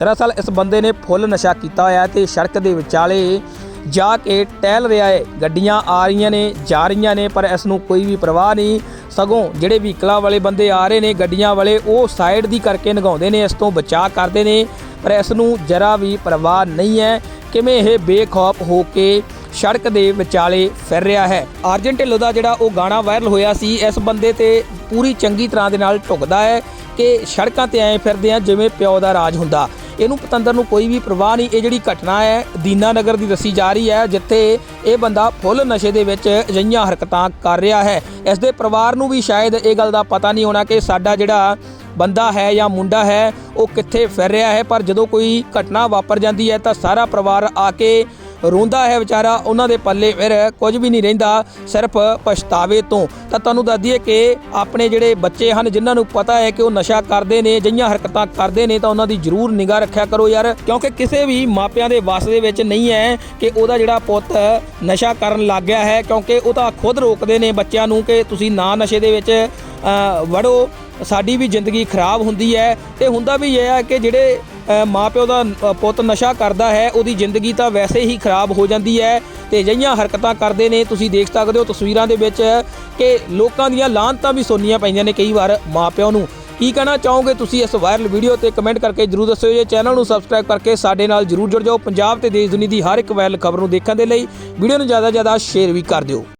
ਦਰਅਸਲ ਇਸ ਬੰਦੇ ਨੇ ਫੁੱਲ ਨਸ਼ਾ ਕੀਤਾ ਹੋਇਆ ਹੈ ਤੇ ਸੜਕ ਦੇ ਵਿਚਾਲੇ ਜਾ ਕੇ ਟਹਿਲ ਰਿਹਾ ਹੈ। ਗੱਡੀਆਂ ਆ ਰਹੀਆਂ ਨੇ, ਜਾ ਰਹੀਆਂ ਨੇ, ਪਰ ਇਸ ਨੂੰ ਕੋਈ ਵੀ ਪਰਵਾਹ ਨਹੀਂ। ਸਗੋਂ ਜਿਹੜੇ ਵਹੀਕਲਾਂ ਵਾਲੇ ਬੰਦੇ ਆ ਰਹੇ ਨੇ, ਗੱਡੀਆਂ ਵਾਲੇ, ਉਹ ਸਾਈਡ ਦੀ ਕਰਕੇ ਨਗਾਉਂਦੇ ਨੇ, ਇਸ ਤੋਂ ਬਚਾਅ ਕਰਦੇ ਨੇ। ਪਰ ਇਸ ਨੂੰ ਜਰਾ ਵੀ ਪਰਵਾਹ ਨਹੀਂ ਹੈ। ਕਿਵੇਂ ਇਹ ਬੇਖੌਫ ਹੋ ਕੇ ਸੜਕ ਦੇ ਵਿਚਾਲੇ ਫਿਰ ਰਿਹਾ ਹੈ? ਅਰਜਨ ਢਿੱਲੋਂ ਦਾ ਜਿਹੜਾ ਉਹ ਗਾਣਾ ਵਾਇਰਲ ਹੋਇਆ ਸੀ, ਇਸ ਬੰਦੇ ਤੇ ਪੂਰੀ ਚੰਗੀ ਤਰ੍ਹਾਂ ਦੇ ਨਾਲ ਢੁਕਦਾ ਹੈ ਕਿ ਸੜਕਾਂ ਤੇ ਐਂ ਫਿਰਦੇ ਆ ਜਿਵੇਂ ਪਿਓ ਦਾ ਰਾਜ ਹੁੰਦਾ। ਇਹਨੂੰ ਪਤੰਦਰ ਨੂੰ ਕੋਈ ਵੀ ਪਰਵਾਹ ਨਹੀਂ, ਇਹ ਜਿਹੜੀ ਘਟਨਾ ਹੈ, ਦੀਨਾ ਨਗਰ ਦੀ ਦੱਸੀ ਜਾ ਰਹੀ ਹੈ, ਜਿੱਥੇ ਇਹ ਬੰਦਾ ਫੁੱਲ ਨਸ਼ੇ ਦੇ ਵਿੱਚ ਅਜਿਹੀਆਂ ਹਰਕਤਾਂ ਕਰ ਰਿਹਾ ਹੈ। ਇਸ ਦੇ ਪਰਿਵਾਰ ਨੂੰ ਵੀ ਸ਼ਾਇਦ ਇਹ ਗੱਲ ਦਾ ਪਤਾ ਨਹੀਂ ਹੋਣਾ ਕਿ ਸਾਡਾ ਜਿਹੜਾ ਬੰਦਾ ਹੈ ਜਾਂ ਮੁੰਡਾ ਹੈ, ਉਹ ਕਿੱਥੇ ਫਿਰ ਰਿਹਾ ਹੈ, ਪਰ ਜਦੋਂ ਕੋਈ ਘਟਨਾ ਵਾਪਰ ਜਾਂਦੀ ਹੈ ਤਾਂ ਸਾਰਾ ਪਰਿਵਾਰ ਆ ਕੇ ਰੋਂਦਾ ਹੈ ਵਿਚਾਰਾ, ਉਹਨਾਂ ਦੇ ਪੱਲੇ ਫਿਰ ਕੁਝ ਵੀ ਨਹੀਂ ਰਹਿੰਦਾ, ਸਿਰਫ ਪਛਤਾਵੇ ਤੋਂ। ਤਾਂ ਤੁਹਾਨੂੰ ਦੱਸ ਦਈਏ ਕਿ ਆਪਣੇ ਜਿਹੜੇ ਬੱਚੇ ਹਨ, ਜਿਨ੍ਹਾਂ ਨੂੰ ਪਤਾ ਹੈ ਕਿ ਉਹ ਨਸ਼ਾ ਕਰਦੇ ਨੇ, ਜਿਹੀਆਂ ਹਰਕਤਾਂ ਕਰਦੇ ਨੇ, ਤਾਂ ਉਹਨਾਂ ਦੀ ਜ਼ਰੂਰ ਨਿਗਾਹ ਰੱਖਿਆ ਕਰੋ ਯਾਰ। ਕਿਉਂਕਿ ਕਿਸੇ ਵੀ ਮਾਪਿਆਂ ਦੇ ਵੱਸ ਦੇ ਵਿੱਚ ਨਹੀਂ ਹੈ ਕਿ ਉਹਦਾ ਜਿਹੜਾ ਪੁੱਤ ਨਸ਼ਾ ਕਰਨ ਲੱਗ ਗਿਆ ਹੈ, ਕਿਉਂਕਿ ਉਹ ਤਾਂ ਖੁਦ ਰੋਕਦੇ ਨੇ ਬੱਚਿਆਂ ਨੂੰ ਕਿ ਤੁਸੀਂ ਨਾ ਨਸ਼ੇ ਦੇ ਵਿੱਚ ਵੜੋ। ਸਾਡੀ ਵੀ ਜ਼ਿੰਦਗੀ ਖਰਾਬ ਹੁੰਦੀ ਹੈ। ਤੇ ਹੁੰਦਾ ਵੀ ਇਹ ਹੈ ਕਿ ਜਿਹੜੇ ਮਾਪਿਓ ਦਾ ਪੁੱਤ ਨਸ਼ਾ ਕਰਦਾ ਹੈ, ਉਹਦੀ ਜ਼ਿੰਦਗੀ ਤਾਂ ਵੈਸੇ ਹੀ ਖਰਾਬ ਹੋ ਜਾਂਦੀ ਹੈ ਤੇ ਅਜਿਹੀਆਂ ਹਰਕਤਾਂ ਕਰਦੇ ਨੇ। ਤੁਸੀਂ ਦੇਖ ਸਕਦੇ ਹੋ ਤਸਵੀਰਾਂ ਦੇ ਵਿੱਚ ਕਿ ਲੋਕਾਂ ਦੀਆਂ ਲਾਹਨਤਾਂ ਵੀ ਸੁਣਨੀਆਂ ਪੈਂਦੀਆਂ ਨੇ ਕਈ ਵਾਰ ਮਾਪਿਓ ਨੂੰ। ਕੀ ਕਹਿਣਾ ਚਾਹੋਗੇ ਤੁਸੀਂ ਇਸ ਵਾਇਰਲ ਵੀਡੀਓ ਤੇ ਕਮੈਂਟ ਕਰਕੇ ਜਰੂਰ ਦੱਸਿਓ। ਜੇ ਚੈਨਲ ਨੂੰ ਸਬਸਕ੍ਰਾਈਬ ਕਰਕੇ ਸਾਡੇ ਨਾਲ ਜਰੂਰ ਜੁੜ ਜਾਓ। ਪੰਜਾਬ ਤੇ ਦੇਸ਼ ਦੁਨੀਆ ਦੀ ਹਰ ਇੱਕ ਵਾਇਰਲ ਖਬਰ ਨੂੰ ਦੇਖਣ ਦੇ ਲਈ ਵੀਡੀਓ ਨੂੰ ਜ਼ਿਆਦਾ ਜ਼ਿਆਦਾ ਸ਼ੇਅਰ ਵੀ ਕਰ ਦਿਓ।